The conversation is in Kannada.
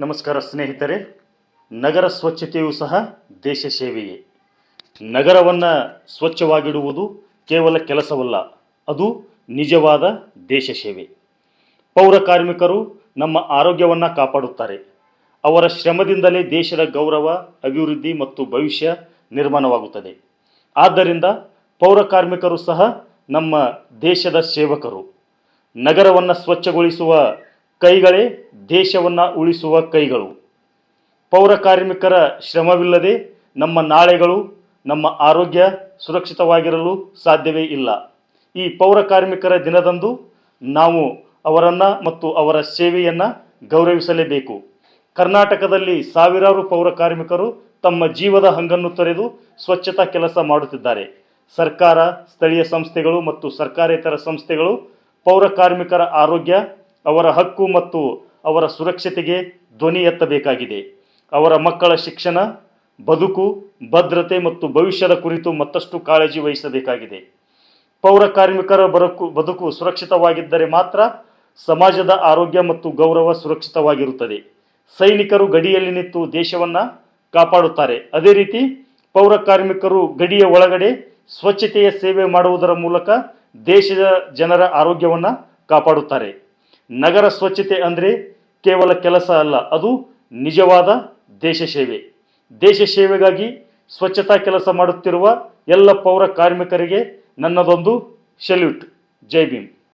ನಮಸ್ಕಾರ ಸ್ನೇಹಿತರೆ, ನಗರ ಸ್ವಚ್ಛತೆಯು ಸಹ ದೇಶ ಸೇವೆಯೇ. ನಗರವನ್ನು ಸ್ವಚ್ಛವಾಗಿಡುವುದು ಕೇವಲ ಕೆಲಸವಲ್ಲ, ಅದು ನಿಜವಾದ ದೇಶ ಸೇವೆ. ಪೌರ ಕಾರ್ಮಿಕರು ನಮ್ಮ ಆರೋಗ್ಯವನ್ನು ಕಾಪಾಡುತ್ತಾರೆ. ಅವರ ಶ್ರಮದಿಂದಲೇ ದೇಶದ ಗೌರವ, ಅಭಿವೃದ್ಧಿ ಮತ್ತು ಭವಿಷ್ಯ ನಿರ್ಮಾಣವಾಗುತ್ತದೆ. ಆದ್ದರಿಂದ ಪೌರ ಕಾರ್ಮಿಕರು ಸಹ ನಮ್ಮ ದೇಶದ ಸೇವಕರು. ನಗರವನ್ನು ಸ್ವಚ್ಛಗೊಳಿಸುವ ಕೈಗಳೇ ದೇಶವನ್ನು ಉಳಿಸುವ ಕೈಗಳು. ಪೌರ ಕಾರ್ಮಿಕರ ಶ್ರಮವಿಲ್ಲದೆ ನಮ್ಮ ನಾಳೆಗಳು, ನಮ್ಮ ಆರೋಗ್ಯ ಸುರಕ್ಷಿತವಾಗಿರಲು ಸಾಧ್ಯವೇ ಇಲ್ಲ. ಈ ಪೌರ ಕಾರ್ಮಿಕರ ದಿನದಂದು ನಾವು ಅವರನ್ನು ಮತ್ತು ಅವರ ಸೇವೆಯನ್ನು ಗೌರವಿಸಲೇಬೇಕು. ಕರ್ನಾಟಕದಲ್ಲಿ ಸಾವಿರಾರು ಪೌರ ಕಾರ್ಮಿಕರು ತಮ್ಮ ಜೀವದ ಹಂಗನ್ನು ತೊರೆದು ಸ್ವಚ್ಛತಾ ಕೆಲಸ ಮಾಡುತ್ತಿದ್ದಾರೆ. ಸರ್ಕಾರ, ಸ್ಥಳೀಯ ಸಂಸ್ಥೆಗಳು ಮತ್ತು ಸರ್ಕಾರೇತರ ಸಂಸ್ಥೆಗಳು ಪೌರ ಕಾರ್ಮಿಕರ ಆರೋಗ್ಯ ಅವರ ಹಕ್ಕು ಮತ್ತು ಅವರ ಸುರಕ್ಷತೆಗೆ ಧ್ವನಿ ಎತ್ತಬೇಕಾಗಿದೆ. ಅವರ ಮಕ್ಕಳ ಶಿಕ್ಷಣ, ಬದುಕು, ಭದ್ರತೆ ಮತ್ತು ಭವಿಷ್ಯದ ಕುರಿತು ಮತ್ತಷ್ಟು ಕಾಳಜಿ ವಹಿಸಬೇಕಾಗಿದೆ. ಪೌರ ಕಾರ್ಮಿಕರ ಬದುಕು ಬದುಕು ಸುರಕ್ಷಿತವಾಗಿದ್ದರೆ ಮಾತ್ರ ಸಮಾಜದ ಆರೋಗ್ಯ ಮತ್ತು ಗೌರವ ಸುರಕ್ಷಿತವಾಗಿರುತ್ತದೆ. ಸೈನಿಕರು ಗಡಿಯಲ್ಲಿ ನಿಂತು ದೇಶವನ್ನು ಕಾಪಾಡುತ್ತಾರೆ. ಅದೇ ರೀತಿ ಪೌರ ಕಾರ್ಮಿಕರು ಗಡಿಯ ಒಳಗಡೆ ಸ್ವಚ್ಛತೆಯ ಸೇವೆ ಮಾಡುವುದರ ಮೂಲಕ ದೇಶದ ಜನರ ಆರೋಗ್ಯವನ್ನು ಕಾಪಾಡುತ್ತಾರೆ. ನಗರ ಸ್ವಚ್ಛತೆ ಅಂದರೆ ಕೇವಲ ಕೆಲಸ ಅಲ್ಲ, ಅದು ನಿಜವಾದ ದೇಶ ಸೇವೆ. ದೇಶ ಸೇವೆಗಾಗಿ ಸ್ವಚ್ಛತಾ ಕೆಲಸ ಮಾಡುತ್ತಿರುವ ಎಲ್ಲ ಪೌರ ಕಾರ್ಮಿಕರಿಗೆ ನನ್ನದೊಂದು ಸೆಲ್ಯೂಟ್ ಜೈ ಭೀಮ್.